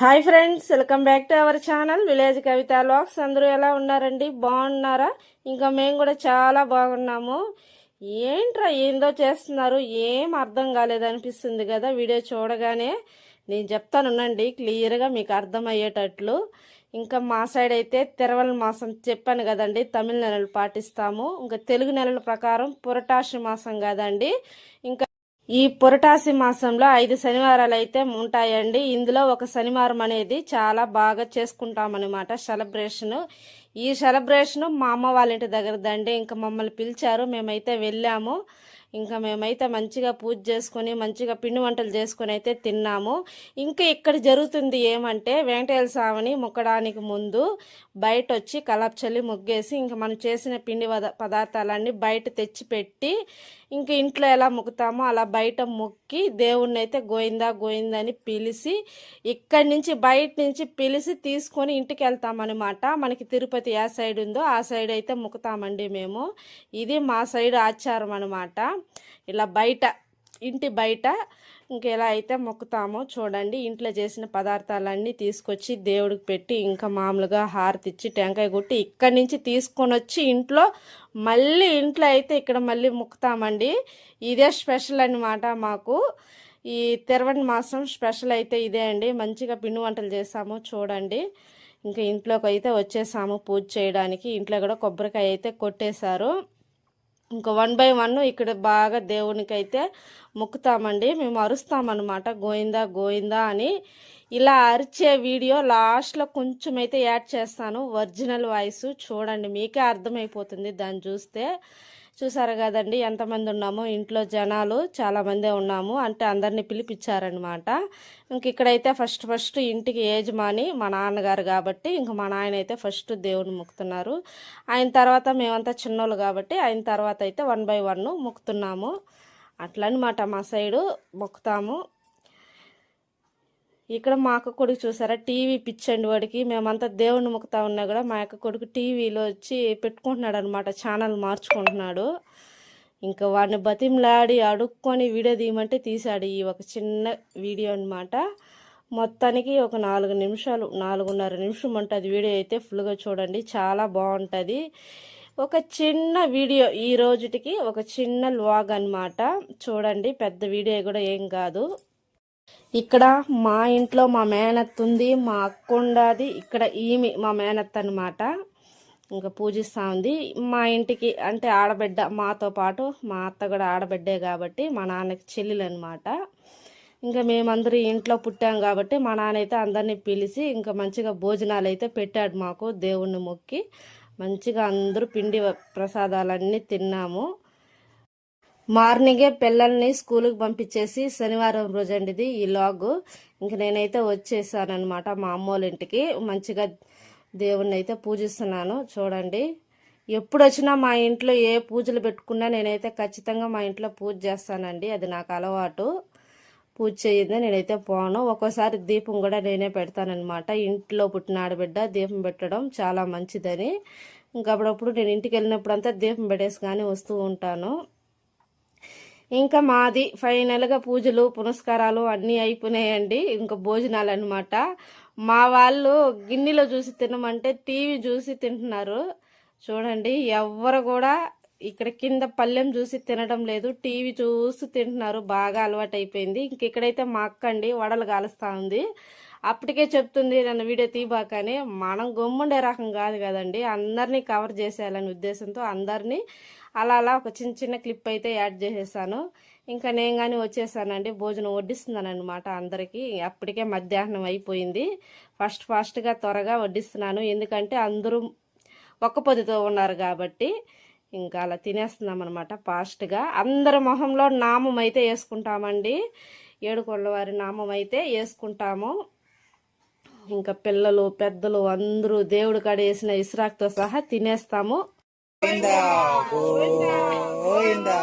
Hi friends welcome back to our channel. Village Kavitha vlogs అందరూ ఎలా ఉన్నారండి? బాగున్నారా? ఇంకా మేము కూడా చాలా బాగున్నాము. ఏంట్రా ఏందో చేస్తున్నారు? ఏం అర్థం కాలేదనిపిస్తుంది కదా వీడియో చూడగానే. నేను చెప్తానునండి క్లియర్గా మీకు అర్థమయ్యేటట్లు. ఇంకా మా సైడ్ అయితే తిరవల మాసం చెప్పాను కదండి తమిళ నెలలు పాటిస్తాము. ఇంకా తెలుగు నెలల ప్రకారం పురటాషి మాసం కదండి. ఇంకా ఈ పురటాసి మాసంలో ఐదు శనివారాలు అయితే ఉంటాయండి. ఇందులో ఒక శనివారం అనేది చాలా బాగా చేసుకుంటామన్నమాట సెలబ్రేషన్. ఈ సెలబ్రేషన్ మా అమ్మ వాళ్ళ ఇంటి దగ్గరదండి ఇంకా మమ్మల్ని పిలిచారు. మేమైతే వెళ్ళాము. ఇంకా మేమైతే మంచిగా పూజ చేసుకొని మంచిగా పిండి వంటలు చేసుకొని అయితే తిన్నాము. ఇంకా ఇక్కడ జరుగుతుంది ఏమంటే వెంకటేశ్వర స్వామిని మొక్కడానికి ముందు బయట వచ్చి కలాప్చల్లి ముగ్గేసి ఇంకా మనం చేసిన పిండి పద- పదార్థాలన్నీ బయట తెచ్చిపెట్టి ఇంకా ఇంట్లో ఎలా మొక్కుతామో అలా బయట మొక్కి దేవుణ్ణి అయితే గోయిందా గోయిందని అని పిలిచి ఇక్కడి నుంచి బయట నుంచి పిలిచి తీసుకొని ఇంటికి వెళ్తామన్నమాట మనకి తిరుపతి ఏ సైడ్ ఉందో ఆ సైడ్ అయితే మొక్కుతామండి మేము. ఇది మా సైడ్ ఆచారం అనమాట ఇలా బయట ఇంటి బయట ఇంకెలా అయితే మొక్కుతామో చూడండి. ఇంట్లో చేసిన పదార్థాలన్నీ తీసుకొచ్చి దేవుడికి పెట్టి ఇంకా మామూలుగా హారతిచ్చి టెంకాయ కొట్టి ఇక్కడి నుంచి తీసుకొని వచ్చి ఇంట్లో మళ్ళీ ఇంట్లో అయితే ఇక్కడ మళ్ళీ మొక్కుతామండి. ఇదే స్పెషల్ అన్నమాట మాకు. ఈ తెరవని మాసం స్పెషల్ అయితే ఇదే అండి. మంచిగా పిండి వంటలు చేసాము చూడండి. ఇంకా ఇంట్లోకి అయితే వచ్చేసాము పూజ చేయడానికి. ఇంట్లో కూడా కొబ్బరికాయ అయితే కొట్టేశారు. ఇంకా వన్ బై వన్ ఇక్కడ బాగా దేవునికి అయితే మొక్కుతామండి. మేము అరుస్తామన్నమాట. గోయిందా గోయిందా అని. ఇలా అరిచే వీడియో లాస్ట్లో కొంచెం అయితే యాడ్ చేస్తాను. ఒరిజినల్ వాయిస్ చూడండి. మీకే అర్థమైపోతుంది దాన్ని చూస్తే. చూసారు కదండి ఎంతమంది ఉన్నామో. ఇంట్లో జనాలు చాలామందే ఉన్నాము. అంటే అందరినీ పిలిపించారనమాట ఇంక ఇక్కడైతే ఫస్ట్ ఫస్ట్ ఇంటికి యజమాని మా నాన్నగారు కాబట్టి ఇంక మా నాయన అయితే ఫస్ట్ దేవుని మొక్కుతున్నారు. ఆయన తర్వాత మేమంతా చిన్నోళ్ళు కాబట్టి ఆయన తర్వాత అయితే వన్ బై వన్ మొక్కుతున్నాము. అట్లనమాట మా సైడు మొక్కుతాము. ఇక్కడ మా అక్క కొడుకు చూసారా? టీవీ పిచ్చండి వాడికి. మేమంతా దేవుణ్ణి మొక్కుతా ఉన్నా కూడా మా అక్క కొడుకు టీవీలో వచ్చి పెట్టుకుంటున్నాడు అనమాట ఛానల్ మార్చుకుంటున్నాడు. ఇంకా వాడిని బతిమలాడి అడుక్కొని వీడియో తీయమంటే తీశాడు ఈ ఒక చిన్న వీడియో అన్నమాట. మొత్తానికి ఒక నాలుగు నిమిషాలు నాలుగున్నర నిమిషం ఉంటుంది వీడియో అయితే ఫుల్గా చూడండి. చాలా బాగుంటుంది. ఒక చిన్న వీడియో ఈ రోజుటికి ఒక చిన్న వ్లాగ్ అనమాట చూడండి పెద్ద వీడియో కూడా ఏం కాదు. ఇక్కడ మా ఇంట్లో మా మేనత్ ఉంది మా అక్క ఉండాది. ఇక్కడ ఈమె మా మేనత్ అనమాట ఇంకా పూజిస్తూ ఉంది. మా ఇంటికి అంటే ఆడబిడ్డ మాతో పాటు మా అత్త కూడా ఆడబిడ్డే కాబట్టి మా నాన్నకి చెల్లెలు అనమాట ఇంకా మేమందరూ ఇంట్లో పుట్టాం కాబట్టి మా నాన్న అయితే అందరినీ పిలిచి ఇంకా మంచిగా భోజనాలు అయితే పెట్టాడు మాకు దేవుణ్ణి మొక్కి. మంచిగా అందరూ పిండి ప్రసాదాలన్నీ తిన్నాము. మార్నింగే పిల్లల్ని స్కూల్కి పంపించేసి శనివారం రోజు అండి ఇది ఈ లాగు. ఇంక నేనైతే వచ్చేసాను అనమాట మా అమ్మోళ్ళ ఇంటికి మంచిగా దేవుణ్ణి అయితే పూజిస్తున్నాను. చూడండి. ఎప్పుడు వచ్చినా మా ఇంట్లో ఏ పూజలు పెట్టుకున్నా నేనైతే ఖచ్చితంగా మా ఇంట్లో పూజ చేస్తానండి. అది నాకు అలవాటు. పూజ చేయింది నేనైతే పోను. ఒక్కోసారి దీపం కూడా నేనే పెడతానమాట ఇంట్లో పుట్టిన ఆడబిడ్డ దీపం పెట్టడం చాలా మంచిదని. ఇంకా అప్పుడప్పుడు నేను ఇంటికి వెళ్ళినప్పుడంతా దీపం పెట్టేసి కానీ వస్తూ ఉంటాను. ఇంకా మాది ఫైనల్గా పూజలు పునస్కారాలు అన్నీ అయిపోయినాయండి. ఇంకా భోజనాలు అనమాట మా వాళ్ళు గిన్నెలో చూసి తినమంటే టీవీ చూసి తింటున్నారు. చూడండి ఎవ్వరు కూడా ఇక్కడ కింద పళ్ళెం చూసి తినడం లేదు. టీవీ చూసి తింటున్నారు. బాగా అలవాటు అయిపోయింది ఇంక ఇక్కడైతే మా అక్క అండి వడలు కాలుస్తూ ఉంది. అప్పటికే చెప్తుంది నన్ను వీడియో తీబాకని మనం గమ్ముండే రకం కాదు కదండి. అందరినీ కవర్ చేసేయాలనే ఉద్దేశంతో అందరినీ అలా అలా ఒక చిన్న చిన్న క్లిప్ అయితే యాడ్ చేసేసాను. ఇంకా నేను కానీ వచ్చేసానండి. భోజనం వడ్డిస్తున్నాను అనమాట అందరికీ. అప్పటికే మధ్యాహ్నం అయిపోయింది. ఫస్ట్ ఫాస్ట్గా త్వరగా వడ్డిస్తున్నాను. ఎందుకంటే అందరూ ఒక్క పొద్దుతో ఉన్నారు కాబట్టి ఇంకా అలా తినేస్తున్నాం అనమాట ఫాస్ట్గా అందరి మొహంలో నామం అయితే వేసుకుంటామండి. ఏడుకొండవారి నామం అయితే వేసుకుంటాము. ఇంకా పిల్లలు పెద్దలు అందరూ దేవుడు కాడ వేసిన ఇస్రాక్తో సహా తినేస్తాము. గోవిందా